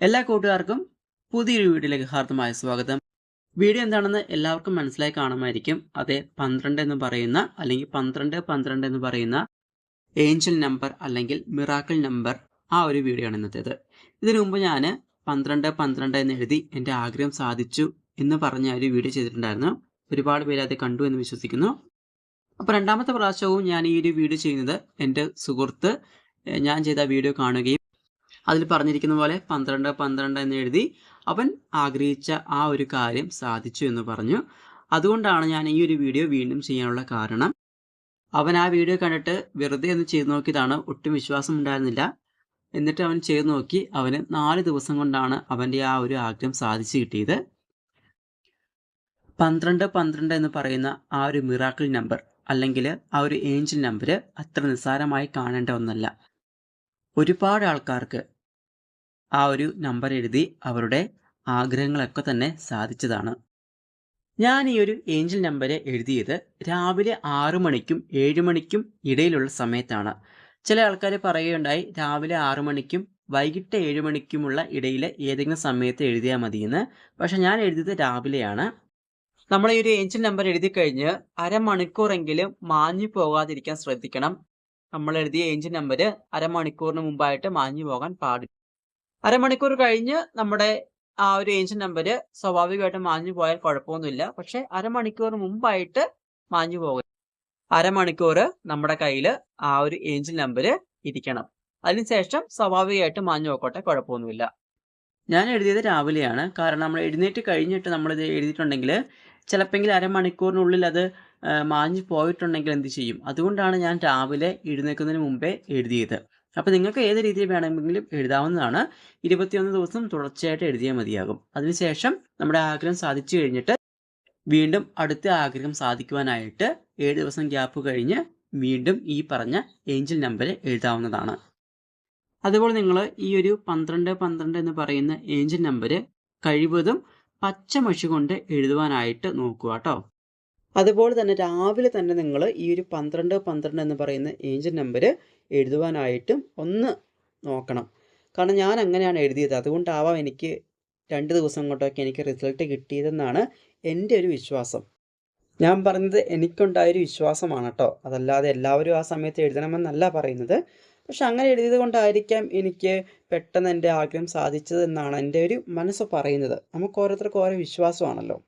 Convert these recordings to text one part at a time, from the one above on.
എല്ലാ കൂട്ടുകാർക്കും പുതിയൊരു വീഡിയോയിലേക്ക് ഹാർദമായ സ്വാഗതം. വീഡിയോ എന്താണെന്ന് എല്ലാവർക്കും മനസ്സിലായി കാണുമായിരിക്കും. അതെ പന്ത്രണ്ട് എന്ന് പറയുന്ന അല്ലെങ്കിൽ പന്ത്രണ്ട് പന്ത്രണ്ട് എന്ന് പറയുന്ന ഏഞ്ചൽ നമ്പർ അല്ലെങ്കിൽ മിറാക്കിൾ നമ്പർ ആ ഒരു വീഡിയോ ആണ് ഇന്നത്തേത്. ഇതിനു മുമ്പ് ഞാൻ പന്ത്രണ്ട് പന്ത്രണ്ട് എന്ന് എഴുതി എന്റെ ആഗ്രഹം സാധിച്ചു എന്ന് പറഞ്ഞ ഒരു വീഡിയോ ചെയ്തിട്ടുണ്ടായിരുന്നു. ഒരുപാട് പേര് അത് കണ്ടു എന്ന് വിശ്വസിക്കുന്നു. അപ്പോൾ രണ്ടാമത്തെ പ്രാവശ്യവും ഞാൻ ഈ ഒരു വീഡിയോ ചെയ്യുന്നത് എന്റെ സുഹൃത്ത് ഞാൻ ചെയ്ത വീഡിയോ കാണുകയും അതിൽ പറഞ്ഞിരിക്കുന്ന പോലെ പന്ത്രണ്ട് പന്ത്രണ്ട് എന്ന് എഴുതി അവൻ ആഗ്രഹിച്ച ആ ഒരു കാര്യം സാധിച്ചു എന്ന് പറഞ്ഞു. അതുകൊണ്ടാണ് ഞാൻ ഈ ഒരു വീഡിയോ വീണ്ടും ചെയ്യാനുള്ള കാരണം. അവൻ ആ വീഡിയോ കണ്ടിട്ട് വെറുതെ ഒന്ന് ചെയ്തു നോക്കിയതാണ്. ഒട്ടും വിശ്വാസം ഉണ്ടായിരുന്നില്ല. എന്നിട്ട് അവൻ ചെയ്തു നോക്കി അവന് നാല് ദിവസം കൊണ്ടാണ് അവന്റെ ആ ഒരു ആഗ്രഹം സാധിച്ചു കിട്ടിയത്. പന്ത്രണ്ട് പന്ത്രണ്ട് എന്ന് പറയുന്ന ആ ഒരു മിറാക്കിൾ നമ്പർ അല്ലെങ്കിൽ ആ ഒരു ഏഞ്ചൽ നമ്പർ അത്ര നിസ്സാരമായി കാണേണ്ട ഒന്നല്ല. ഒരുപാട് ആൾക്കാർക്ക് ആ ഒരു നമ്പർ എഴുതി അവരുടെ ആഗ്രഹങ്ങളൊക്കെ തന്നെ സാധിച്ചതാണ്. ഞാൻ ഈ ഒരു ഏഞ്ചൽ നമ്പർ എഴുതിയത് രാവിലെ ആറു മണിക്കും ഏഴ് മണിക്കും ഇടയിലുള്ള സമയത്താണ്. ചില ആൾക്കാർ പറയുകയുണ്ടായി രാവിലെ ആറു മണിക്കും വൈകിട്ട് ഏഴ് മണിക്കുമുള്ള ഇടയിൽ ഏതെങ്കിലും സമയത്ത് എഴുതിയാൽ മതിയെന്ന്. പക്ഷെ ഞാൻ എഴുതിയത് രാവിലെയാണ്. നമ്മൾ ഈ ഒരു ഏഞ്ചൽ നമ്പർ എഴുതി കഴിഞ്ഞ് അരമണിക്കൂറെങ്കിലും മാഞ്ഞു പോകാതിരിക്കാൻ ശ്രദ്ധിക്കണം. നമ്മൾ എഴുതിയ ഏഞ്ചൽ നമ്പർ അരമണിക്കൂറിന് മുമ്പായിട്ട് മാഞ്ഞു പോകാൻ പാടില്ല. അരമണിക്കൂർ കഴിഞ്ഞ് നമ്മുടെ ആ ഒരു ഏഞ്ചൽ നമ്പർ സ്വാഭാവികമായിട്ടും മാഞ്ഞു പോയാൽ കുഴപ്പമൊന്നുമില്ല. പക്ഷെ അരമണിക്കൂർ മുമ്പായിട്ട് മാഞ്ഞു പോകും. അരമണിക്കൂർ നമ്മുടെ കയ്യിൽ ആ ഒരു ഏഞ്ചൽ നമ്പർ ഇരിക്കണം. അതിനുശേഷം സ്വാഭാവികമായിട്ട് മാഞ്ഞു പോക്കോട്ടെ കുഴപ്പമൊന്നുമില്ല. ഞാൻ എഴുതിയത് രാവിലെയാണ്. കാരണം നമ്മൾ എഴുന്നേറ്റ് കഴിഞ്ഞിട്ട് നമ്മളിത് എഴുതിയിട്ടുണ്ടെങ്കിൽ ചിലപ്പോൾ അരമണിക്കൂറിനുള്ളിൽ അത് മാഞ്ഞു പോയിട്ടുണ്ടെങ്കിൽ എന്ത് ചെയ്യും? അതുകൊണ്ടാണ് ഞാൻ രാവിലെ എഴുന്നേൽക്കുന്നതിന് മുമ്പേ എഴുതിയത്. അപ്പോൾ നിങ്ങൾക്ക് ഏത് രീതിയിൽ വേണമെങ്കിലും എഴുതാവുന്നതാണ്. ഇരുപത്തിയൊന്ന് ദിവസം തുടർച്ചയായിട്ട് എഴുതിയാൽ മതിയാകും. അതിനുശേഷം നമ്മുടെ ആഗ്രഹം സാധിച്ചു കഴിഞ്ഞിട്ട് വീണ്ടും അടുത്ത ആഗ്രഹം സാധിക്കുവാനായിട്ട് ഏഴ് ദിവസം ഗ്യാപ്പ് കഴിഞ്ഞ് വീണ്ടും ഈ പറഞ്ഞ ഏഞ്ചൽ നമ്പർ എഴുതാവുന്നതാണ്. അതുപോലെ നിങ്ങൾ ഈ ഒരു പന്ത്രണ്ട് പന്ത്രണ്ട് എന്ന് പറയുന്ന ഏഞ്ചൽ നമ്പർ കഴിവതും പച്ചമഷി കൊണ്ട് എഴുതുവാനായിട്ട് നോക്കുക കേട്ടോ. അതുപോലെ തന്നെ രാവിലെ തന്നെ നിങ്ങൾ ഈ ഒരു പന്ത്രണ്ട് പന്ത്രണ്ട് എന്ന് പറയുന്ന ഏഞ്ചൽ നമ്പർ എഴുതുവാനായിട്ടും ഒന്ന് നോക്കണം. കാരണം ഞാൻ അങ്ങനെയാണ് എഴുതിയത്. അതുകൊണ്ടാവാം എനിക്ക് രണ്ട് ദിവസം കൊണ്ടൊക്കെ എനിക്ക് റിസൾട്ട് കിട്ടിയതെന്നാണ് എന്റെ ഒരു വിശ്വാസം. ഞാൻ പറഞ്ഞത് എനിക്കുണ്ടായൊരു വിശ്വാസമാണ് കേട്ടോ. അതല്ലാതെ എല്ലാവരും ആ സമയത്ത് എഴുതണമെന്നല്ല പറയുന്നത്. പക്ഷെ അങ്ങനെ എഴുതിയത് കൊണ്ടായിരിക്കാം എനിക്ക് പെട്ടെന്ന് എന്റെ ആഗ്രഹം സാധിച്ചത് എന്നാണ് എന്റെ ഒരു മനസ്സ് പറയുന്നത്. നമുക്ക് ഓരോരുത്തർക്കും ഓരോ വിശ്വാസമാണല്ലോ.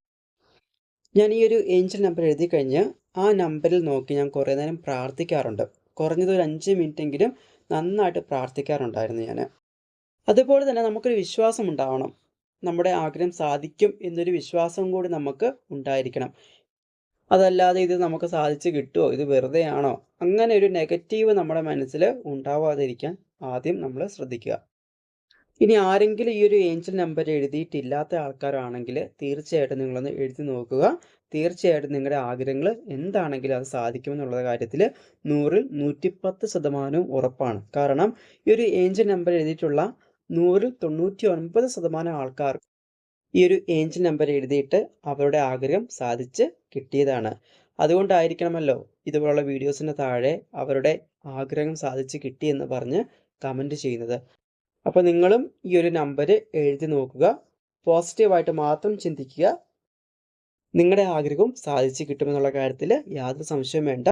ഞാൻ ഈ ഒരു ഏഞ്ചൽ നമ്പർ എഴുതി കഴിഞ്ഞ് ആ നമ്പറിൽ നോക്കി ഞാൻ കുറേ നേരം പ്രാർത്ഥിക്കാറുണ്ട്. കുറഞ്ഞത് ഒരു അഞ്ച് മിനിറ്റെങ്കിലും നന്നായിട്ട് പ്രാർത്ഥിക്കാറുണ്ടായിരുന്നു ഞാൻ. അതുപോലെ തന്നെ നമുക്കൊരു വിശ്വാസം ഉണ്ടാവണം. നമ്മുടെ ആഗ്രഹം സാധിക്കും എന്നൊരു വിശ്വാസം കൂടി നമുക്ക് ഉണ്ടായിരിക്കണം. അതല്ലാതെ ഇത് നമുക്ക് സാധിച്ചു കിട്ടുമോ ഇത് വെറുതെ ആണോ അങ്ങനെ ഒരു നെഗറ്റീവ് നമ്മുടെ മനസ്സിൽ ഉണ്ടാവാതിരിക്കാൻ ആദ്യം നമ്മൾ ശ്രദ്ധിക്കുക. ഇനി ആരെങ്കിലും ഈ ഒരു ഏഞ്ചൽ നമ്പർ എഴുതിയിട്ടില്ലാത്ത ആൾക്കാരാണെങ്കിൽ തീർച്ചയായിട്ടും നിങ്ങളൊന്ന് എഴുതി നോക്കുക. തീർച്ചയായിട്ടും നിങ്ങളുടെ ആഗ്രഹങ്ങൾ എന്താണെങ്കിലും അത് സാധിക്കുമെന്നുള്ള കാര്യത്തിൽ നൂറിൽ നൂറ്റിപ്പത്ത് ശതമാനവും ഉറപ്പാണ്. കാരണം ഈ ഒരു ഏഞ്ചൽ നമ്പർ എഴുതിയിട്ടുള്ള നൂറിൽ തൊണ്ണൂറ്റി ഒൻപത് ശതമാനം ആൾക്കാർ ഈ ഒരു ഏഞ്ചൽ നമ്പർ എഴുതിയിട്ട് അവരുടെ ആഗ്രഹം സാധിച്ച് കിട്ടിയതാണ്. അതുകൊണ്ടായിരിക്കണമല്ലോ ഇതുപോലുള്ള വീഡിയോസിന് താഴെ അവരുടെ ആഗ്രഹം സാധിച്ച് കിട്ടിയെന്ന് പറഞ്ഞ് കമന്റ് ചെയ്യുന്നത്. അപ്പോൾ നിങ്ങളും ഈ ഒരു നമ്പർ എഴുതി നോക്കുക. പോസിറ്റീവായിട്ട് മാത്രം ചിന്തിക്കുക. നിങ്ങളുടെ ആഗ്രഹവും സാധിച്ച് കിട്ടുമെന്നുള്ള കാര്യത്തിൽ യാതൊരു സംശയവും വേണ്ട.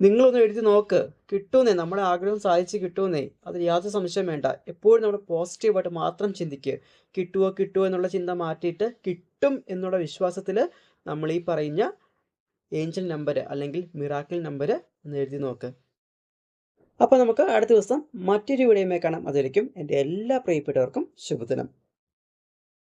നിങ്ങളൊന്ന് എഴുതി നോക്ക്. കിട്ടുമെന്നേ നമ്മുടെ ആഗ്രഹം സാധിച്ച് കിട്ടുമെന്നേ അതിൽ യാതൊരു സംശയം വേണ്ട. എപ്പോഴും നമ്മൾ പോസിറ്റീവായിട്ട് മാത്രം ചിന്തിക്കുക കിട്ടുമോ കിട്ടുമോ എന്നുള്ള ചിന്ത മാറ്റിയിട്ട് കിട്ടും എന്നുള്ള വിശ്വാസത്തിൽ നമ്മൾ ഈ പറയുന്ന ഏഞ്ചൽ നമ്പർ അല്ലെങ്കിൽ മിറാക്കിൾ നമ്പർ ഒന്ന് എഴുതി നോക്ക്. അപ്പോൾ നമുക്ക് അടുത്ത ദിവസം മറ്റൊരു വീഡിയോയുമായി കാണാം. അതായിരിക്കും എന്റെ എല്ലാ പ്രിയപ്പെട്ടവർക്കും ശുഭദിനം.